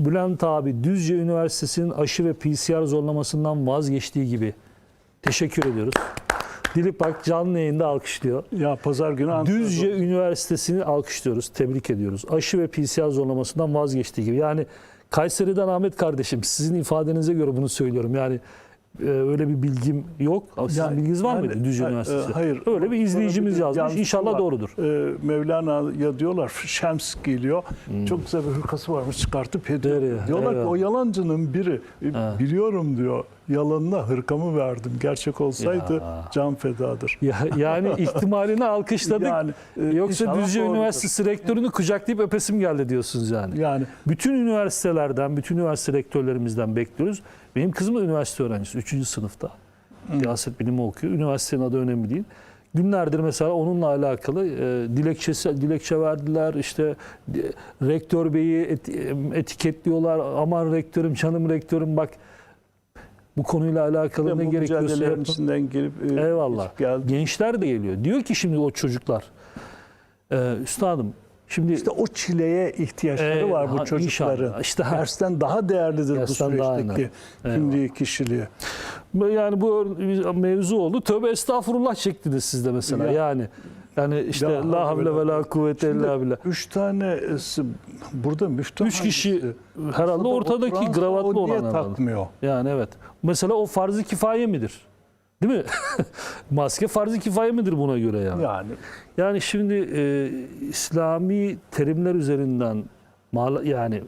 Bülent abi Düzce Üniversitesi'nin aşı ve PCR zorlamasından vazgeçtiği gibi teşekkür ediyoruz. Dilip Ak canlı yayında alkışlıyor. Ya pazar günü Ankara'da Düzce Üniversitesi'ni alkışlıyoruz, tebrik ediyoruz. Aşı ve PCR zorlamasından vazgeçtiği gibi. Yani Kayseri'den Ahmet kardeşim sizin ifadenize göre bunu söylüyorum. Yani öyle bir bilgim yok. Sizin Yani- bilginiz var yani- mıydı Düzce Üniversitesi? e, hayır. Öyle bir izleyicimiz bir yazmış. İnşallah var. doğrudur. Ee, Mevlana'ya diyorlar Şems geliyor. Hmm. Çok güzel bir hırkası varmış çıkartıp hediye. Diyorlar ki Eyvah. o yalancının biri e, Ha. biliyorum diyor. Yalanına hırkamı verdim. Gerçek olsaydı Ya. can fedadır. Ya, yani ihtimalini alkışladık. Yani, e, Yoksa Düzce doğrudur. Üniversitesi rektörünü kucaklayıp öpesim geldi diyorsunuz yani. Yani Bütün üniversitelerden, bütün üniversite rektörlerimizden bekliyoruz. Benim kızım da üniversite öğrencisi, 3. sınıfta. Siyaset bilimi okuyor. Üniversitenin adı önemli değil. Günlerdir mesela onunla alakalı e, dilekçesi, dilekçe verdiler. İşte di- rektör beyi et- etiketliyorlar. Aman rektörüm, canım rektörüm bak bu konuyla alakalı ben ne bu gerekiyorsa yapın. içinden gelip e, Eyvallah. Gençler de geliyor. Diyor ki şimdi o çocuklar, e, üstadım şimdi İşte o çileye ihtiyaçları Ee, var ha, bu çocukların. inşallah. İşte ha. Dersten daha değerlidir bu Dersten daha süreçteki kimliği, kişiliği. Yani bu mevzu oldu. Tövbe estağfurullah çektiniz siz de mesela. Ya. Yani yani işte Ya, la havle ve la kuvvete illa billah. Üç tanesi burada müftü Üç kişi hangisi? herhalde ortadaki gravatlı o niye olan herhalde. takmıyor. Yani evet. Mesela o farz-ı kifaye midir? Değil mi? Maske farz-ı kifaye midir buna göre yani? Yani Yani şimdi e, İslami terimler üzerinden yani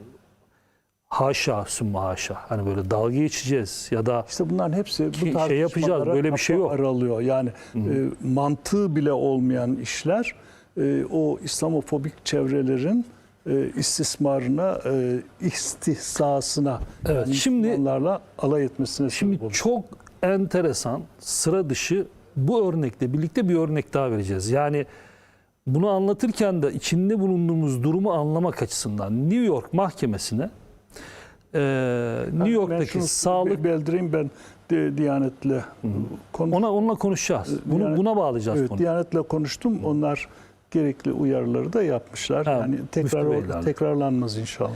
haşa sümme haşa hani böyle dalga geçeceğiz ya da işte bunların hepsi bu şey yapacağız, tartışmalara böyle bir şey yok. aralıyor. Yani e, mantığı bile olmayan işler e, o İslamofobik çevrelerin e, istismarına, e, istihsasına Evet, yani şimdi- Müslümanlarla alay etmesine Şimdi oluyor. çok enteresan, sıra dışı bu örnekle birlikte bir örnek daha vereceğiz. Yani bunu anlatırken de içinde bulunduğumuz durumu anlamak açısından New York mahkemesine e, New Ben York'taki şunu sağlık beldireyim ben de, Diyanet'le konuş- ona onunla konuşacağız. Bunu Yani- buna bağlayacağız Evet, konuyu. Diyanet'le konuştum. Onlar gerekli uyarıları da yapmışlar. Ha, yani tekrar tekrarlanmaz inşallah.